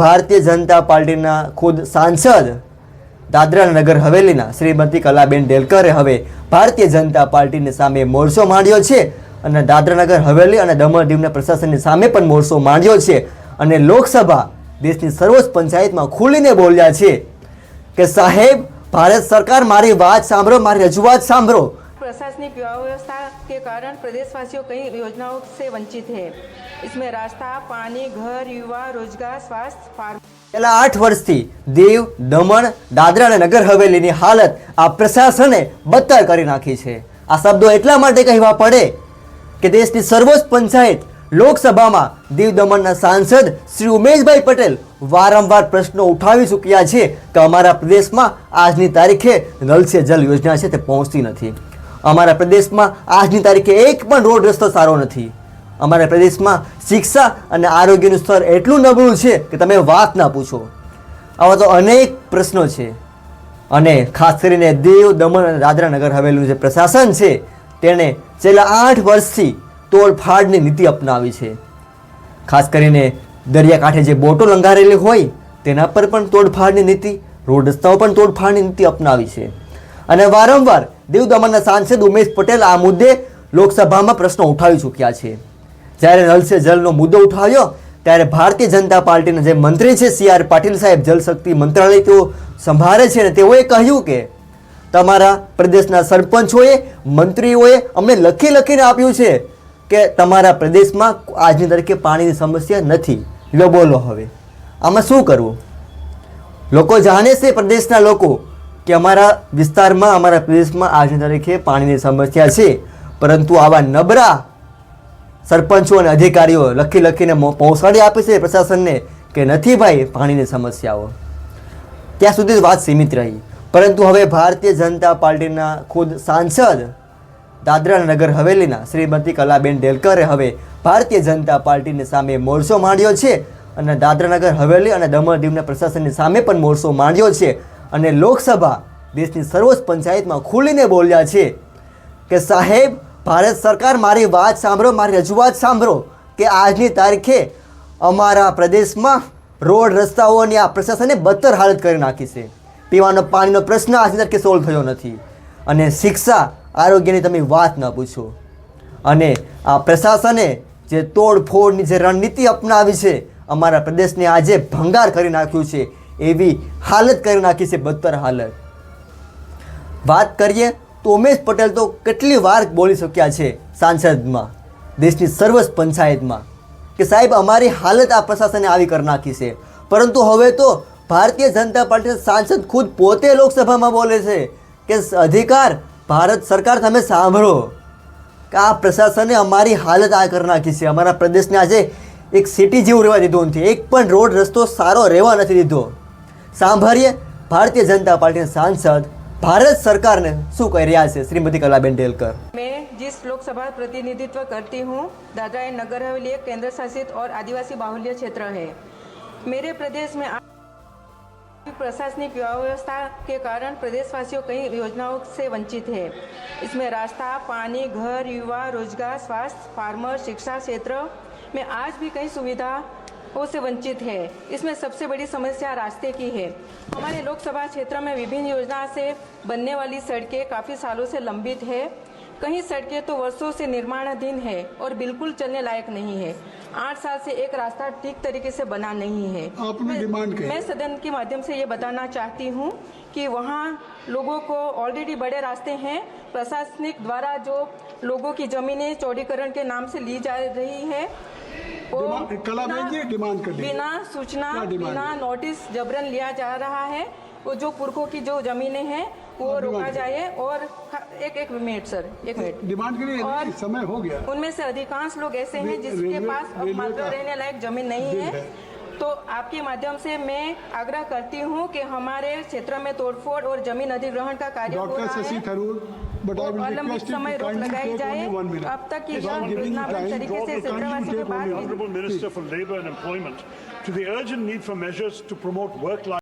ભારતીય જનતા પાર્ટીના ખુદ સાંસદ દાદરા નગર હવેલીના શ્રીમતી કલાબેન ડેલકરે હવે ભારતીય જનતા પાર્ટીની સામે મોરચો માંડ્યો છે અને દાદરા નગર હવેલી અને દમણ દીવના પ્રશાસનની સામે પણ મોરચો માંડ્યો છે અને લોકસભા દેશની સર્વોચ્ચ પંચાયતમાં ખુલીને બોલ્યા છે કે સાહેબ, ભારત સરકાર મારી વાત સાંભળો, મારી રજૂઆત સાંભળો. प्रशासनिक व्यवस्था के कारण प्रदेशवासियों कई योजनाओं से वंचित है इसमें रास्ता पानी घर युवा रोजगार स्वास्थ्य फार्म છેલ્લા આઠ વર્ષથી દીવ દમણ દાદરા અને નગર હવેલીની હાલત આ પ્રશાસને બદતર કરી નાખી છે આ શબ્દો એટલા માટે કહેવા પડે કે દેશની સર્વોચ્ચ પંચાયત લોકસભામાં દીવ દમણના સાંસદ શ્રી ઉમેશભાઈ પટેલ વારંવાર પ્રશ્નો ઉઠાવી ચૂક્યા છે કે અમારા પ્રદેશમાં આજની તારીખે નલ સે જલ યોજના છે તે પહોંચતી નથી અમારા પ્રદેશમાં આજની તારીખે એક પણ રોડ રસ્તો સારો નથી. અમારા પ્રદેશમાં શિક્ષા અને આરોગ્યનું સ્તર એટલું નબળું છે કે તમે વાત ના પૂછો. આવા તો અનેક પ્રશ્નો છે. અને ખાસ કરીને દેવ, દમણ અને દાદરા નગર હવેલીનું જે પ્રશાસન છે, તેણે છેલ્લા આઠ વર્ષથી તોડફાડની નીતિ અપનાવી છે. ખાસ કરીને દરિયાકાંઠે જે બોટો લંગારેલી હોય, તેના પર પણ તોડફાડની નીતિ, રોડ રસ્તાઓ પણ તોડફાડની નીતિ અપનાવી છે. અને વારંવાર દીવ દમણના સાંસદ ઉમેશ પટેલ આ મુદ્દે લોકસભામાં પ્રશ્નો ઉઠાવી ચૂક્યા છે. જ્યારે નલ સે જલનો મુદ્દો ઉઠાવ્યો, ત્યારે ભારતીય જનતા પાર્ટીના જે મંત્રી છે સી આર પાટીલ સાહેબ જલશક્તિ મંત્રાલય તેઓ સંભાળે છે અને તેઓએ કહ્યું કે તમારા પ્રદેશના સરપંચોએ, મંત્રીઓએ અમને લખી લખીને આપ્યું છે કે તમારા પ્રદેશમાં આજની તરીકે પાણીની સમસ્યા નથી. લો બોલો હવે. આમાં શું કરવું? લોકો જાણે છે પ્રદેશના લોકો કે અમારા વિસ્તારમાં, અમારા પ્રદેશમાં આજની તારીખે પાણીની સમસ્યા છે. પરંતુ આવા નબળા સરપંચો અને અધિકારીઓ લખી લખીને પહોંચાડી આપે છે પ્રશાસનને કે નથી ભાઈ પાણીની સમસ્યાઓ? ત્યાં સુધી જ વાત સીમિત રહી. પરંતુ હવે ભારતીય જનતા પાર્ટીના ખુદ સાંસદ દાદરા નગર હવેલીના શ્રીમતી કલાબેન ડેલકરે હવે ભારતીય જનતા પાર્ટીની સામે મોરચો માંડ્યો છે અને દાદરા નગર હવેલી અને દમણ દીવના પ્રશાસનની સામે પણ મોરચો માંડ્યો છે. અને લોકસભા દેશની સર્વોચ્ચ પંચાયતમાં ખુલીને બોલ્યા છે કે સાહેબ, ભારત સરકાર મારી વાત સાંભળો, મારી રજૂઆત સાંભળો કે આજની તારીખે અમારા પ્રદેશમાં રોડ રસ્તાઓની આ પ્રશાસને બદતર હાલત કરી નાખી છે. પીવાનો પાણીનો પ્રશ્ન આજની તારીખે સોલ્વ થયો નથી અને શિક્ષા આરોગ્યની તમે વાત ન પૂછો. અને આ પ્રશાસને જે તોડફોડની જે રણનીતિ અપનાવી છે, અમારા પ્રદેશને આજે ભંગાર કરી નાખ્યું છે. એવી હાલત કરી નાખી છે બદતર હાલત. વાત કરીએ તો ઉમેશ પટેલ તો કેટલી વાર બોલી શક્યા છે સાંસદમાં, દેશની સર્વસ પંચાયતમાં, કે સાહેબ અમારી હાલત આ પ્રશાસને આવી કરી નાખી છે. પરંતુ હવે તો ભારતીય જનતા પાર્ટી સાંસદ ખુદ પોતે લોકસભામાં બોલે છે કે અધિકાર ભારત સરકાર તમે સાંભળો કે આ પ્રશાસને અમારી હાલત આ કરી નાખી છે. અમારા પ્રદેશને આજે એક સિટી જેવું રહેવા દીધું નથી. એક પણ રોડ રસ્તો સારો રહેવા નથી દીધો. સાંભળીએ ભારતીય જનતા પાર્ટીના સાંસદ ભારત સરકારને શું કહી રહ્યા છે શ્રીમતી કલાબેન ડેલકર मैं जिस लोकसभा प्रतिनिधित्व करती हूँ दादरा एंड नगर हवेली एक केंद्र शासित और आदिवासी बाहुल्य क्षेत्र है मेरे प्रदेश में आज प्रशासनिक व्यवस्था के कारण प्रदेशवासियों कई योजनाओं से वंचित है इसमें रास्ता पानी घर युवा रोजगार स्वास्थ्य फार्मर शिक्षा क्षेत्र में आज भी कई सुविधाओं से वंचित है। इसमें सबसे बड़ी समस्या रास्ते की है। हमारे लोकसभा क्षेत्र में विभिन्न योजना से बनने वाली सड़कें काफ़ी सालों से लंबित है। कहीं सड़कें तो वर्षों से निर्माणाधीन है और बिल्कुल चलने लायक नहीं है। आठ साल से एक रास्ता ठीक तरीके से बना नहीं है। आपने मैं- डिमांड की? मैं सदन के माध्यम से ये बताना चाहती हूँ कि वहाँ लोगों को ऑलरेडी बड़े रास्ते हैं। प्रशासनिक द्वारा जो लोगों की जमीनें चौड़ीकरण के नाम से ली जा रही है। डिमांड- कर बिना सूचना बिना नोटिस जबरन लिया जा रहा है। वो जो पुरखों की जो जमीनें हैं वो रोका जाए और एक एक मिनट सर एक मिनट। डिमांड के लिए और- समय हो गया। उनमें से अधिकांश लोग ऐसे हैं जिसके पास अब मात्र रहने लायक ज़मीन नहीं है। है। तो आपके माध्यम से मैं आग्रह करती हूँ कि हमारे क्षेत्र में तोड़फोड़ और ज़मीन अधिग्रहण का कार्य doctor Shashi Tharoor but I और विल अलंबित रिक्वेस्ट यू समय टू रोक काइंडली लगाई टेक जाए ओनली 1 मिनट अब तक की If I'm योजनाबद्ध giving you time, तरीके से kindly क्षेत्रवासियों के take pass only one Honourable Minister for Labour and Employment to the urgent need for measures to promote work-life